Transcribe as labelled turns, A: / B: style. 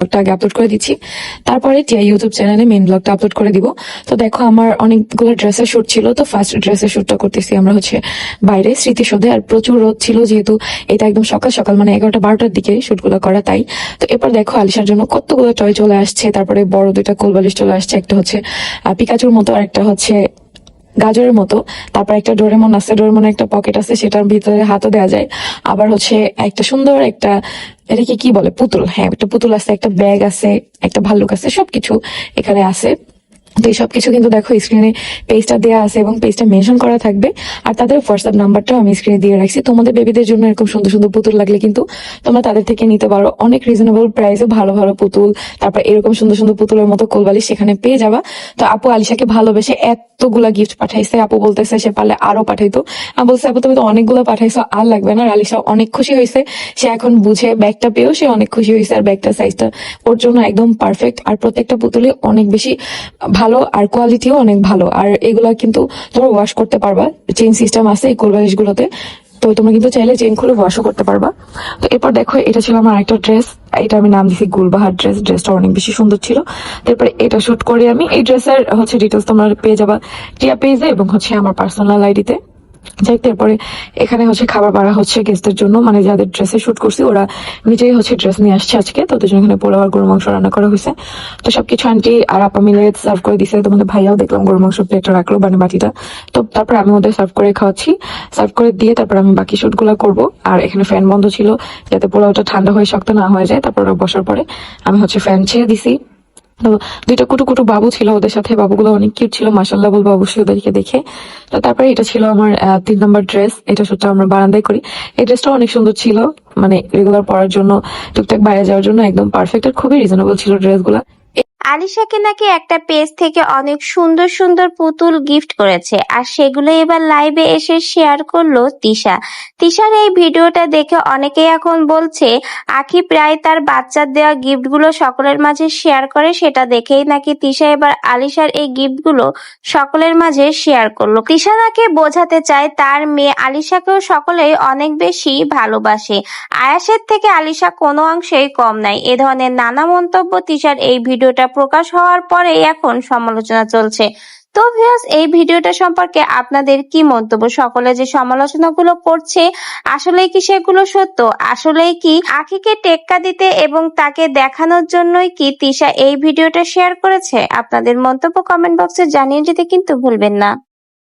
A: ব্লগটা আপলোড করে দিচ্ছি। তারপরে ইউটিউব চ্যানেলে মেন ব্লগটা আপলোড করে দিব। তো দেখো, আমার অনেকগুলো ড্রেসের শুট ছিল। তো ফার্স্ট ড্রেসের শুটটা করতেছি আমরা হচ্ছে বাইরে, স্মৃতিসৌধে। আর প্রচুর রোদ ছিল যেহেতু এটা একদম সকাল সকাল মানে এগারোটা বারোটার দিকে শুটগুলো করা তাই। তো এরপর দেখো, আলিশার জন্য কতগুলো টয় চলে আসছে। তারপরে বড় দুইটা কোলবালিশ চলে আসছে। একটা হচ্ছে পিকাচুর মতো, আর একটা হচ্ছে গাজরের মতো। তারপর একটা ডোরেমন আছে ডোরেমন একটা পকেট আছে, সেটার ভিতরে হাতও দেওয়া যায়। আবার হচ্ছে একটা সুন্দর একটা, এটাকে কি বলে? পুতুল। হ্যাঁ একটা পুতুল আছে, একটা ব্যাগ আছে, একটা ভাল্লুক আছে, সবকিছু এখানে আছে। তো এই সবকিছু কিন্তু দেখো স্ক্রিনে পেজটা দেওয়া আছে এবং পেজটা মেনশন করা থাকবে। আর তাদের হোয়াটসঅ্যাপ নাম্বারটাও আমি স্ক্রিনে দিয়ে রাখছি। তোমাদের বেবিদের জন্য এরকম সুন্দর সুন্দর পুতুল লাগলে কিন্তু তোমরা তাদের থেকে নিতে পারো। অনেক রিজনেবল প্রাইসে ভালো ভালো পুতুল, তারপর এরকম সুন্দর সুন্দর পুতুলের মতো কোলবালি সেখানে পেয়ে যাবা। তো আপু আলিশাকে ভালোবেসে এতগুলা গিফট পাঠাইছে। আপু বলতেছে সে পারলে আরও পাঠাইতো। আমি বলছি, আপু, তুমি তো অনেকগুলো পাঠাইছো, আর লাগবে না। আর আলিশা অনেক খুশি হয়েছে। সে এখন বুঝে ব্যাগটা পেয়েও সে অনেক খুশি হয়েছে। আর ব্যাগটা সাইজটা ওর জন্য একদম পারফেক্ট আর প্রত্যেকটা পুতুলে অনেক বেশি ভালো আর কোয়ালিটিও অনেক ভালো। আর এগুলা কিন্তু তোমরা ওয়াশ করতে পারবা। চেইন সিস্টেম আছে এই কোলবালিশ গুলোতে। তো তোমরা কিন্তু চাইলে চেন খুলে ওয়াশও করতে পারবা। তো এরপর দেখো, এটা ছিল আমার একটা ড্রেস এটা আমি নাম দিছি গুলবাহার ড্রেস ড্রেসটা অনেক বেশি সুন্দর ছিল। তারপরে এটা শুট করে আমি। এই ড্রেসের হচ্ছে ডিটেলস তোমরা পেয়ে যাবা টিয়া পেজে এবং হচ্ছে আমার পার্সোনাল আইডিতে যাই তারপরে এখানে হচ্ছে খাবার বাড়া হচ্ছে গেস্টদের জন্য। মানে যাদের ড্রেসে শুট করছি, ওরা নিজেই হচ্ছে ড্রেস নিয়ে আসছে আজকে। তো ওদের জন্য এখানে পোলাও আর গরু মাংস রান্না করা হয়েছে। তো সবকিছু আন্টি আর আপা মিলে সার্ভ করে দিছে। তোমাদের ভাইয়াও দেখলাম গরু মাংস প্লেটটা রাখল মানে বাটিটা। তো তারপর আমি ওদের সার্ভ করে খাওয়াচ্ছি। সার্ভ করে দিয়ে তারপর আমি বাকি শুটগুলা করব। আর এখানে ফ্যান বন্ধ ছিল, যাতে পোলাওটা ঠান্ডা হয়ে, শক্ত না হয়ে যায়। তারপর বসার পরে আমি হচ্ছে ফ্যান ছেড়ে দিছি। দুইটা কুটু কুটু বাবু ছিল ওদের সাথে, বাবুগুলো অনেক কিউট ছিল মাসাল্লাহ বলব অবশ্যই ওদেরকে দেখে। তো তারপরে এটা ছিল আমার তিন নম্বর ড্রেস এটা সত্যি আমরা বারান্দায় করি। এই ড্রেসটা অনেক সুন্দর ছিল মানে রেগুলার পড়ার জন্য, টুকটাক বাইরে যাওয়ার জন্য একদম পারফেক্ট আর খুবই রিজনেবল ছিল ড্রেসগুলো
B: আলিশাকে নাকি একটা পেজ থেকে অনেক সুন্দর সুন্দর পুতুল গিফট করেছে, আর সেগুলো এবার লাইভে এসে শেয়ার করল তিশা। তিশার এই ভিডিওটা দেখে অনেকেই এখন বলছে, আখি প্রায় তার বাচ্চার দেওয়া গিফটগুলো সকলের মাঝে শেয়ার করে, সেটা দেখেই নাকি তিশা এবার আলিশার এই গিফটগুলো সকলের মাঝে শেয়ার করল। তিশা নাকি বোঝাতে চায়, তার মেয়ে আলিশাকেও সকলেই অনেক বেশি ভালোবাসে। আয়াসের থেকে আলিশা কোনো অংশেই কম নাই। এ ধরনের নানা মন্তব্য তিশার এই ভিডিওটা প্রকাশ হওয়ার পরে এখন সমালোচনা চলছে। তো ভিউয়ার্স এই ভিডিওটা সম্পর্কে আপনাদের কি মন্তব্য? সকলে যে সমালোচনাগুলো করছে আসলে কি সেগুলো সত্য? আসলে কি আখিকে টেক্কা দিতে এবং তাকে দেখানোর জন্যই কি তিশা এই ভিডিওটা শেয়ার করেছে? আপনাদের মন্তব্য কমেন্ট বক্সে জানিয়ে দিতে কিন্তু ভুলবেন না।